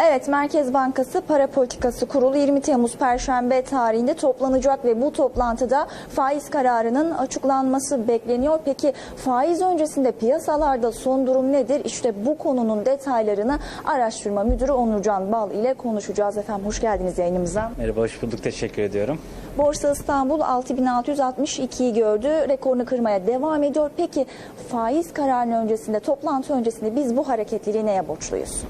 Evet, Merkez Bankası Para Politikası Kurulu 20 Temmuz Perşembe tarihinde toplanacak ve bu toplantıda faiz kararının açıklanması bekleniyor. Peki faiz öncesinde piyasalarda son durum nedir? İşte bu konunun detaylarını araştırma müdürü Onurcan Bal ile konuşacağız. Efendim hoş geldiniz yayınımıza. Merhaba, hoş bulduk. Teşekkür ediyorum. Borsa İstanbul 6662'yi gördü. Rekorunu kırmaya devam ediyor. Peki faiz kararının öncesinde, toplantı öncesinde biz bu hareketliliği neye borçluyuz?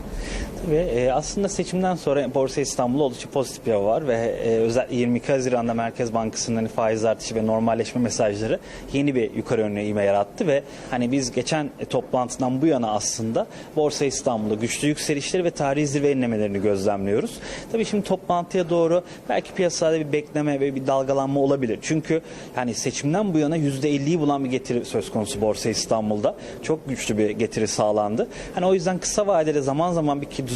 Tabii e, aslında seçimden sonra Borsa İstanbul'da oldukça pozitif bir hava var ve e, özellikle 22 Haziran'da Merkez Bankası'nın hani faiz artışı ve normalleşme mesajları yeni bir yukarı yönlü ivme yarattı ve hani biz geçen e, toplantıdan bu yana aslında Borsa İstanbul'da güçlü yükselişleri ve tarihi zirve enlemelerini gözlemliyoruz. Tabii şimdi toplantıya doğru belki piyasada bir bekleme ve bir dalgalanma olabilir. Çünkü yani seçimden bu yana %50'yi bulan bir getiri söz konusu Borsa İstanbul'da. Çok güçlü bir getiri sağlandı. Hani o yüzden kısa vadede zaman zaman bir ki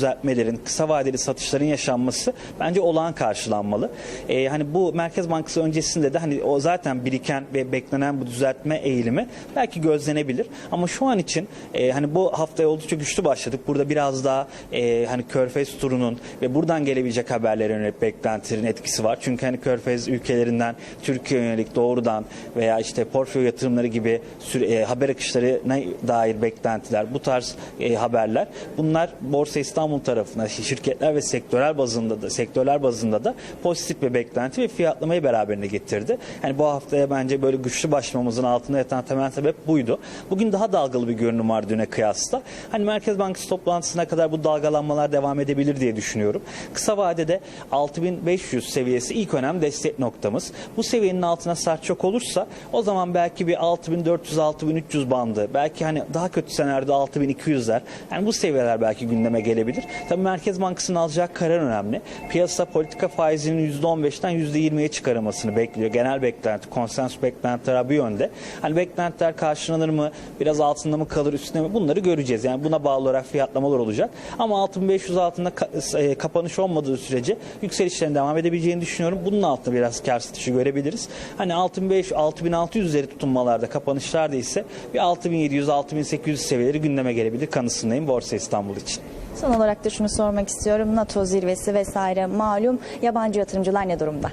düzeltmelerin, kısa vadeli satışların yaşanması bence olağan karşılanmalı. Ee, hani bu Merkez Bankası öncesinde de hani o zaten biriken ve beklenen bu düzeltme eğilimi belki gözlenebilir. Ama şu an için e, hani bu haftaya oldukça güçlü başladık. Burada biraz daha e, hani Körfez turunun ve buradan gelebilecek haberlere yönelik beklentilerin etkisi var. Çünkü hani Körfez ülkelerinden Türkiye yönelik doğrudan veya işte portföy yatırımları gibi süre, e, haber akışlarına dair beklentiler, bu tarz e, haberler bunlar Borsa İstanbul tarafına şirketler ve sektörel bazında da sektörler bazında da pozitif bir beklenti ve fiyatlamayı beraberine getirdi. Yani bu haftaya bence böyle güçlü başlamamızın altında yatan temel sebep buydu. Bugün daha dalgalı bir görünüm var düne kıyasla. Hani Merkez Bankası toplantısına kadar bu dalgalanmalar devam edebilir diye düşünüyorum. Kısa vadede 6500 seviyesi ilk önem destek noktamız. Bu seviyenin altına sert çok olursa o zaman belki bir 6400-6300 bandı belki hani daha kötü senaryoda 6200'ler yani bu seviyeler belki gündeme gelebilir. Tabii Merkez Bankası'nın alacağı karar önemli. Piyasa politika faizinin %15'ten %20'ye çıkarılmasını bekliyor. Genel beklenti, konsens beklentiler bu yönde. Hani beklentiler karşılanır mı? Biraz altında mı kalır, üstünde mi? Bunları göreceğiz. Yani buna bağlı olarak fiyatlamalar olacak. Ama 6500 altında ka- e, kapanış olmadığı sürece yükselişlerin devam edebileceğini düşünüyorum. Bunun altında biraz kar satışı görebiliriz. Hani 6500 6600 üzeri tutunmalarda kapanışlarda ise bir 6700 6800 seviyeleri gündeme gelebilir kanısındayım Borsa İstanbul için. Son olarak da şunu sormak istiyorum. NATO zirvesi vesaire malum yabancı yatırımcılar ne durumda?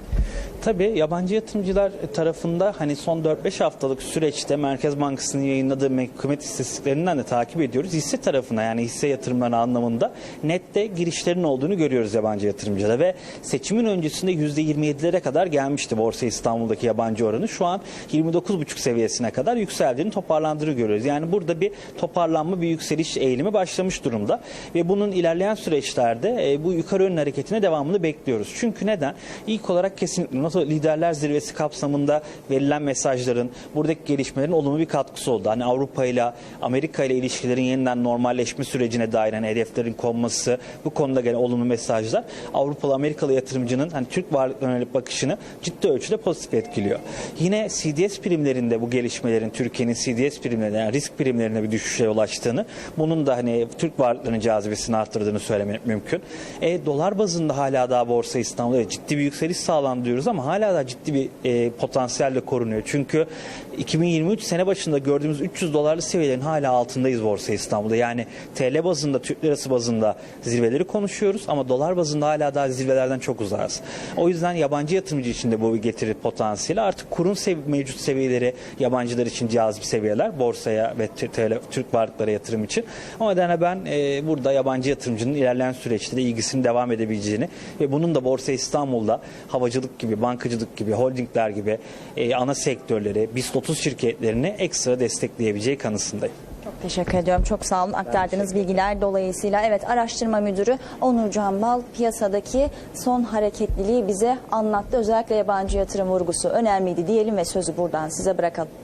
Tabii yabancı yatırımcılar tarafında hani son 4-5 haftalık süreçte Merkez Bankası'nın yayınladığı hükümet istatistiklerinden de takip ediyoruz. Hisse tarafına yani hisse yatırımları anlamında nette girişlerin olduğunu görüyoruz yabancı yatırımcıda ve seçimin öncesinde %27'lere kadar gelmişti Borsa İstanbul'daki yabancı oranı. Şu an 29,5 seviyesine kadar yükseldiğini toparlandığını görüyoruz. Yani burada bir toparlanma, bir yükseliş eğilimi başlamış durumda ve bunun ilerleyen süreçlerde e, bu yukarı yönlü hareketine devamını bekliyoruz. Çünkü neden? İlk olarak kesinlikle NATO Liderler Zirvesi kapsamında verilen mesajların, buradaki gelişmelerin olumlu bir katkısı oldu. Hani Avrupa ile Amerika ile ilişkilerin yeniden normalleşme sürecine dair hani hedeflerin konması, bu konuda gelen olumlu mesajlar Avrupalı Amerikalı yatırımcının hani Türk varlıklarına yönelik bakışını ciddi ölçüde pozitif etkiliyor. Yine CDS primlerinde bu gelişmelerin Türkiye'nin CDS primlerine yani risk primlerine bir düşüşe ulaştığını, bunun da hani Türk varlıklarının cazibesini arttırdığını söylemek mümkün. E, dolar bazında hala daha Borsa İstanbul'da ciddi bir yükseliş sağlandı diyoruz ama hala da ciddi bir e, potansiyelle korunuyor. Çünkü 2023 sene başında gördüğümüz 300 dolarlı seviyelerin hala altındayız Borsa İstanbul'da. Yani TL bazında, Türk lirası bazında zirveleri konuşuyoruz ama dolar bazında hala daha zirvelerden çok uzağız. O yüzden yabancı yatırımcı için de bu bir getiri potansiyeli. Artık kurun sev mevcut seviyeleri yabancılar için cazip seviyeler. Borsaya ve Türk varlıklara yatırım için. O nedenle ben e, burada yabancı yatırımcının ilerleyen süreçte de ilgisinin devam edebileceğini ve bunun da Borsa İstanbul'da havacılık gibi, bankacılık gibi, holdingler gibi e, ana sektörleri, BIST 30 şirketlerini ekstra destekleyebileceği kanısındayım. Çok teşekkür ediyorum. Çok sağ olun. Aktardığınız bilgiler dolayısıyla. Evet araştırma müdürü Onur Canbal piyasadaki son hareketliliği bize anlattı. Özellikle yabancı yatırım vurgusu önemliydi diyelim ve sözü buradan size bırakalım.